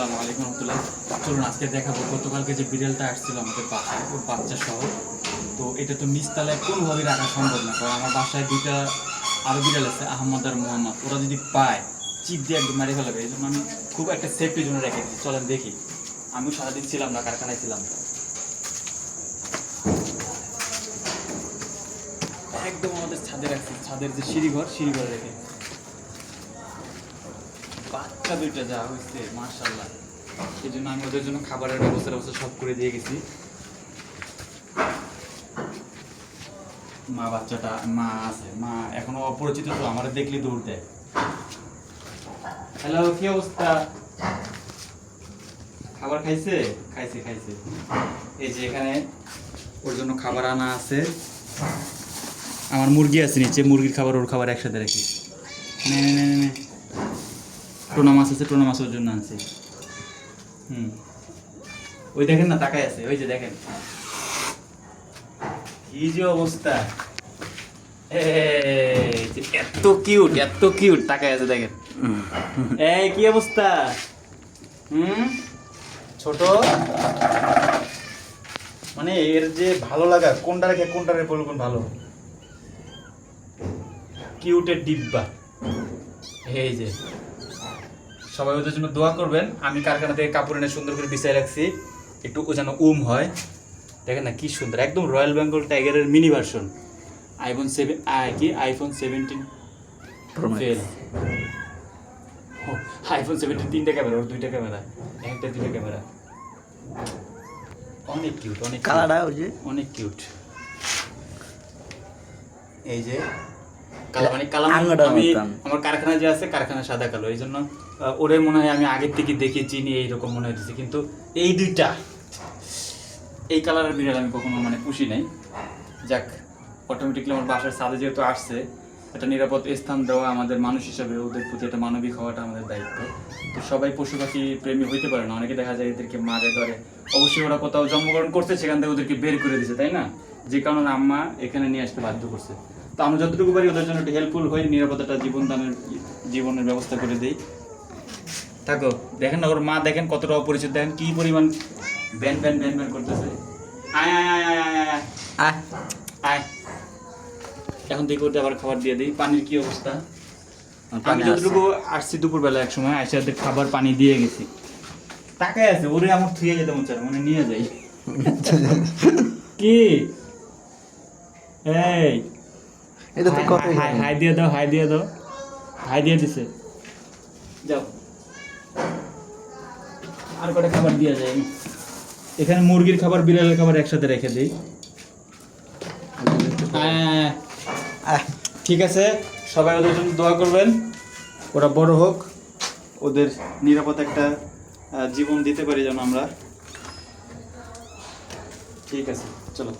আসসালামু আলাইকুম রহমতুল্লাহ। চলুন আজকে দেখাবো, গতকালকে যে বিড়ালটা আসছিল আমাদের বাসায়, ওর বাচ্চা সহ তো এটা তো নিচতলায় কোনোভাবেই রাখা সম্ভব না, কারণ আমার বাসায় দুইটা আরও বিড়াল আছে, আহমদ আর মোহাম্মদ। ওরা যদি পায়, চিপ দিয়ে একদম মেরে ফেলাবে এই জন্য আমি খুব একটা সেফটির জন্য রেখে দিচ্ছি। চলেন দেখি। আমিও সারাদিন ছিলাম না, কারখানায় ছিলাম। একদম আমাদের ছাদে রাখছি, ছাদের যে সিঁড়িঘর, সিঁড়িঘরে রেখে। বাচ্চা দুইটা যা হয়েছে মার্শাল্লাহ এই জন্য আমি ওদের জন্য খাবারের ব্যবস্থা ব্যবস্থা সব করে দিয়ে গেছি। মা বাচ্চাটা মা আছে মা এখনও অপরিচিত তো আমার দেখলে দৌড় দেয়। হ্যালো কি অবস্থা? খাবার খাইছে? খাইছে খাইছে। এই যে এখানে ওর জন্য খাবার আনা আছে। আমার মুরগি আছে নিচে মুরগির খাবার ওর খাবার একসাথে রাখি। নে নে নে, নে। টোনা মাছ আছে টোনা মাছের জন্য আনছি। হুম। ওই দেখেন না তাকাই আছে, ওই যে দেখেন। কি যে অবস্থা। এত কিউট এত কিউট তাকাই আছে, দেখেন। এই, কি অবস্থা? হুম? ছোট? মানে এর যে ভালো লাগা, কোনটা রেখে কোনটা রেখে বলুন ভালো? কিউটের ডিব্বা। এই যে। সবাই ওদের জন্য দোয়া করবেন। আমি কারখানা থেকে কাপড় এনে সুন্দর করে বিছাই রাখছি। একটু ও যেন উম হয়। দেখেন না কি সুন্দর একদম রয়্যাল বেঙ্গল টাইগারের মিনি ভার্সন আইফোন সেভেন কি? IPhone seventeen fail iPhone seventeen তিনটা ক্যামেরা ওর দুইটা ক্যামেরা একটা দুইটা ক্যামেরা অনেক কিউট অনেক। কালারটা ওই যে। অনেক কিউট এই যে কালো মানে কালো মানে আমি আমার কারখানা যে আছে কারখানা সাদা কালো। এই জন্য ওরে মনে হয় আমি আগের থেকে দেখে চিনি এইরকম মনে হইতেছে। কিন্তু এই দুইটা এই কালারের বিড়াল আমি কখনো মানে পুষি নাই। যাক অটোমেটিকলি আমার বাসার সাদে যেহেতু আসছে একটা নিরাপদ স্থান দেওয়া আমাদের মানুষ হিসাবে ওদের প্রতি একটা মানবিক হওয়াটা আমাদের দায়িত্ব। তো সবাই পশু পাখি প্রেমী হইতে পারে না। অনেকে দেখা যায় এদেরকে মারে ধরে। অবশ্যই ওরা কোথাও জন্মগ্রহণ করছে সেখান থেকে ওদেরকে বের করে দিছে তাই না? যে কারণে আম্মা এখানে নিয়ে আসতে বাধ্য করছে। তো আমরা যতটুকু পারি ওদের জন্য একটু হেল্পফুল হই নিরাপত্তাটা জীবন দানের জীবনের ব্যবস্থা করে দিই। থাকো দেখেন না ওর মা দেখেন কতটা অপরিচিত। দেখেন কি পরিমাণ ব্যান ব্যান ব্যান ব্যান করতেছে। আয় আয় আয় আয় আয় আয়। আয়। আয়। এখন থেকে ওদের আবার খাবার দিয়ে দিই। পানির কি অবস্থা? আমি যতটুকু আসছি দুপুরবেলা এক সময় আসে ওদের খাবার পানি দিয়ে গেছি। তাকাই আছে ওরে আমার থুয়ে যেতে মন চায় মানে নিয়ে যাই। কি? এই। এটা তো কত হাই হাই দিয়ে দাও হাই দিয়ে দাও। হাই দিয়ে দিছে। যাও। আর কটা খাবার দিয়ে যায়? এখানে মুরগির খাবার বিড়ালের খাবার একসাথে রেখে দিই। হ্যাঁ ঠিক আছে সবাই ওদের জন্য দোয়া করবেন। ওরা বড় হোক। ওদের নিরাপদ একটা জীবন দিতে পারি যেন আমরা। ঠিক আছে চলো।